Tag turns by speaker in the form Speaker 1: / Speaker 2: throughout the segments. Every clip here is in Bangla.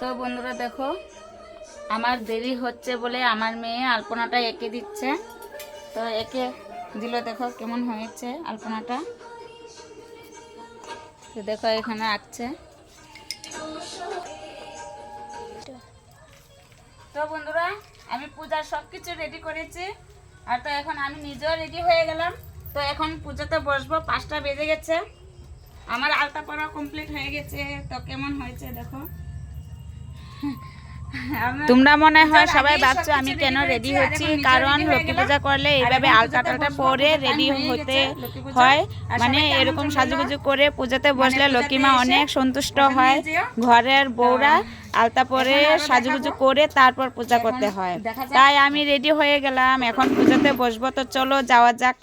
Speaker 1: তো বন্ধুরা দেখো, আমার দেরি হচ্ছে বলে আমার মেয়ে আলপনাটা এঁকে দিচ্ছে। তো এঁকে দিল, দেখো কেমন হয়েছে আলপনাটা। তো দেখো এখানে আঁকছে। তো বন্ধুরা, আমি পূজার সব কিছু রেডি করেছি। আর তো এখন আমি নিজেও রেডি হয়ে গেলাম। তো এখন পুজোতে বসবো, পাঁচটা বেজে গেছে। আমার আলতা পড়া কমপ্লিট হয়ে গেছে। তো কেমন হয়েছে দেখো।
Speaker 2: তোমরা মনে হয় সবাই ভাবছ আমি কেন রেডি হচ্ছি? কারণ লক্ষ্মী পূজা করলে এইভাবে আলতা টালটা পরে রেডি হতে। হয়। মানে এরকম সাজুগুজু করে পুজোতে বসলে
Speaker 1: পুজোতে
Speaker 2: লক্ষ্মী মা অনেক সন্তুষ্ট হয়। ঘরের বউরা আলতা পরে সাজুগুজু করে তারপর পূজা করতে হয়। তাই আমি রেডি হয়ে গেলাম এখন পুজোতে বসবো। তো চলো যাওয়া যাক।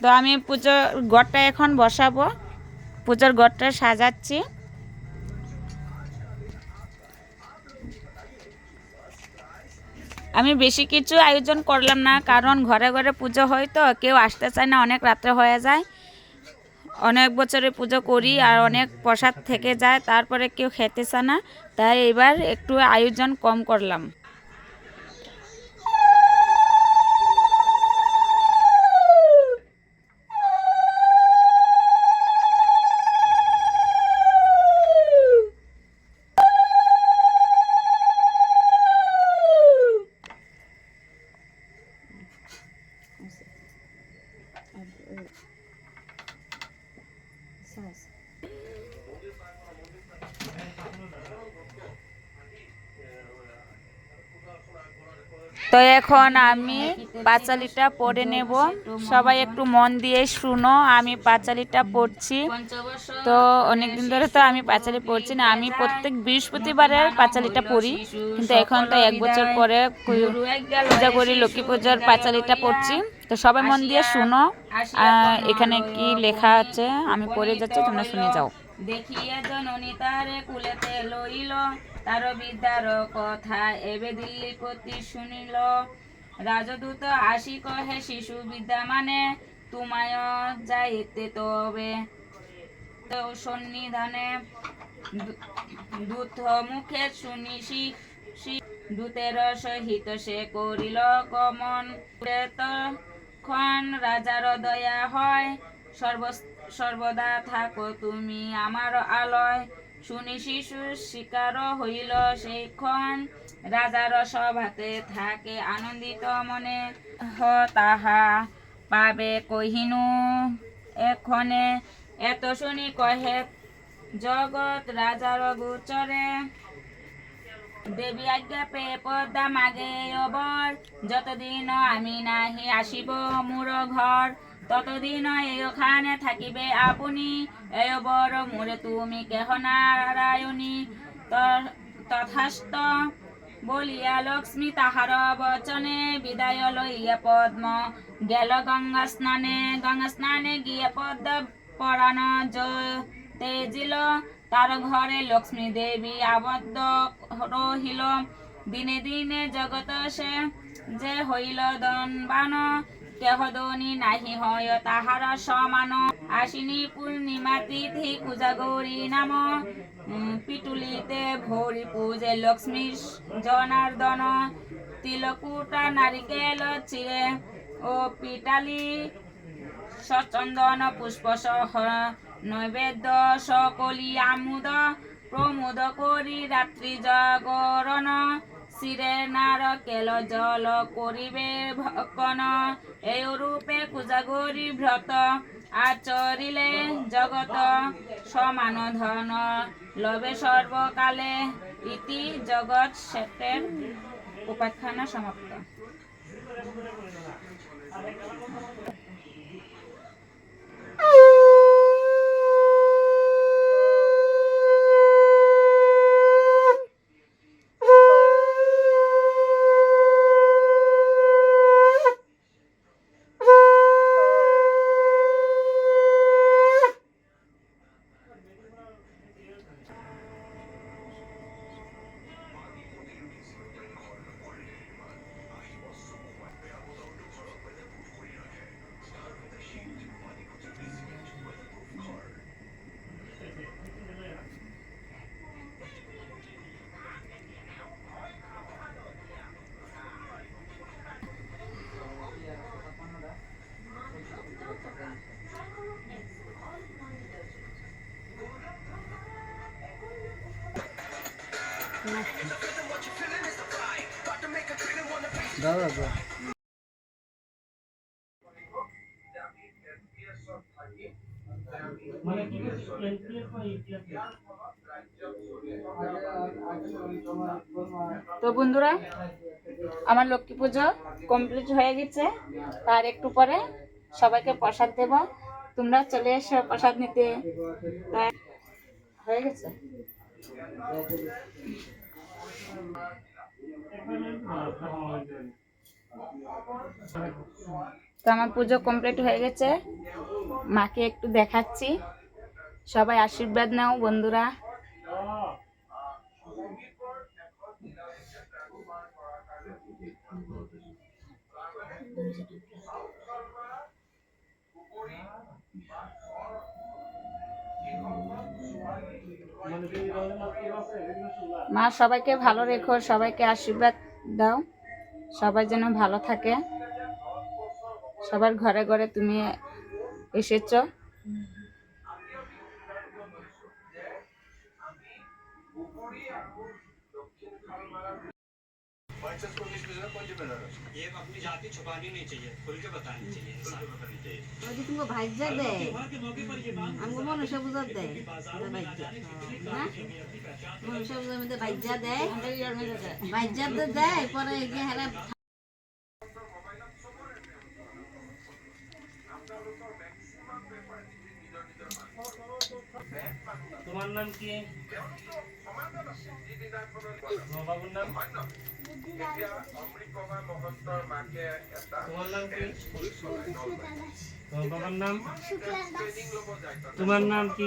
Speaker 2: তো আমি পুজোর ঘরটা এখন বসাবো। পুজোর ঘরটা সাজাচ্ছি। আমি বেশি কিছু আয়োজন করলাম না, কারণ ঘরে ঘরে পুজো হয় তো, কেউ আসতে চায় না, অনেক রাত্রে হয়ে যায়। অনেক বছরে পুজো করি আর অনেক প্রসাদ থেকে যায়, তারপরে কেউ খেতে চায় না, তাই এবার একটু আয়োজন কম করলাম। তো এখন আমি পাঁচালিটা পড়ে নেব। সবাই একটু মন দিয়ে শুনো, আমি পাঁচালিটা পড়ছি। তো অনেকদিন ধরে তো আমি পাঁচালি পড়ছি না, আমি প্রত্যেক বৃহস্পতিবারের পাঁচালিটা পড়ি। কিন্তু এখন তো এক বছর পরে পূজা করি, লক্ষ্মী পূজার পাঁচালিটা পড়ছি। তো সবাই মন দিয়ে শুনো। এখানে কি লেখা আছে? আমি পড়ে যাচ্ছি তোমরা শুনে যাও।
Speaker 1: দেখিয়া জননী তারে কুলেতে লইল। তার বিদ্যার কথা এবে দিল্লি প্রতি শুনিল। রাজদূত আসি কহে শিশু বিদ্যা মানে তোমায় যাইতে তবে তো সন্নিধানে দূত মুখে শুনি দূতের সহিত সে করিল গমন। তখন রাজার দয়া হয় সর্ব সর্বদা থাকো তুমি আমার আলয়। শুনি শিশু শিকার হইল সেইক্ষণ, রাজার সভাতে থাকে আনন্দিত মনে। হ তাহা পাবে কহিনু এক্ষণে। এত শুনি কহে, জগৎ রাজার গোচরে। দেবী আজ্ঞা পেয়ে পদ্মা মাগে অবর যতদিন আমি নাহি আসিব মোর ঘর, ততদিন এখানে থাকিবে আপনি। এ বর মোরে তুমি কেহ নারায়ণী? তথাস্ত বলিয়া লক্ষ্মী তাহার বচনে বিদায় লইয়া পদ্ম গেল গঙ্গা স্নানে। গঙ্গা স্নানে গিয়ে পদ্ম পরাণ তেজিল তার ঘরে লক্ষ্মী দেবী আবদ্ধ রহিল। দিনে দিনে জগত সে যে হইল দনবান কেহ দনি নাহি হয় তাহার সমান। আশিনী পূর্ণিমা তিথি পূজা গৌরী নাম পিটুলিতে ভরি পূজে লক্ষ্মী জনার্দন। তিলকুটা নারিকেল চিরে ও পিটালি সচন্দন পুষ্প সহ নৈবেদ্য সকলি আমোদ, প্রমোদ করি রাত্রি জাগরণ। শিরে নারকেল জল করিবে ভক্ষণ, এই রূপে কুজাগরি ব্রত। আচরিলে জগত সমান ধন লবে সর্বকালে ইতি জগৎ শেটের উপাখ্যান সমাপ্ত।
Speaker 3: দাদা দাদা।
Speaker 1: তো বন্ধুরা, আমার লক্ষ্মী পুজো কমপ্লিট হয়ে গেছে। তার একটু পরে সবাইকে প্রসাদ দেব। তোমরা চলে এসো প্রসাদ নিতে। হয়ে গেছে। তো আমার পুজো কমপ্লিট হয়ে গেছে। মাকে একটু দেখাচ্ছি। সবাই আশীর্বাদ নাও বন্ধুরা। মা, সবাইকে ভালো রেখো, সবাইকে আশীর্বাদ দাও। সবাই যেন ভালো থাকে। সবার ঘরে ঘরে তুমি এসেছ।
Speaker 4: ये अपनी जाति छुपानी नहीं चाहिए खुल के बतानी चाहिए इंसान बतानी चाहिए
Speaker 5: ওই তুমি ভাজ্যা দেয় আমাকে মনুষ্য বুঝার দেয় ওটা ভাজ্যা না মনুষ্য বুঝার মধ্যে ভাজ্যা দেয় ভাজ্যা তো দেয় পরে গিয়ে হেরা
Speaker 3: তোমার নাম কি তোমার বাবুর নাম? তোমার নাম কি?